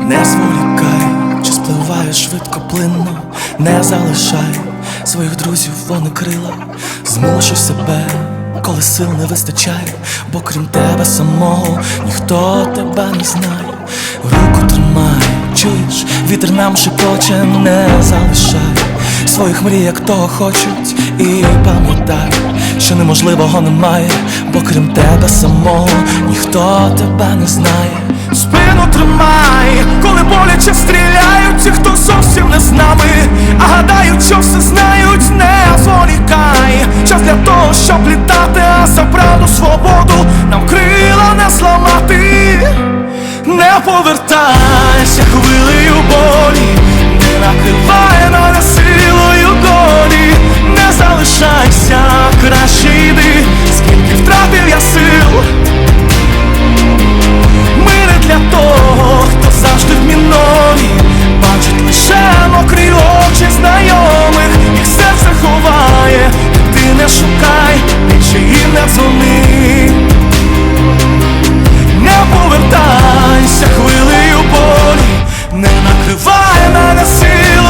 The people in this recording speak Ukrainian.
Не зволікай, чи спливає швидко плинно, не залишай своїх друзів, вони крила, змушуй себе, коли сил не вистачає, бо крім тебе самого ніхто тебе не знає. Руку тримай, чуєш, вітер нам шепоче, не залишай. Своїх мрій, як того хочуть, і пам'ятай, що неможливого немає, бо крім тебе самого ніхто тебе не знає. Спину тримай, коли боляче стріляють, ті, хто зовсім не з нами, а гадають, що все знають, не зволікай. Час для того, щоб літати, а за правду свободу нам крила не зламати, не повертай. fly and I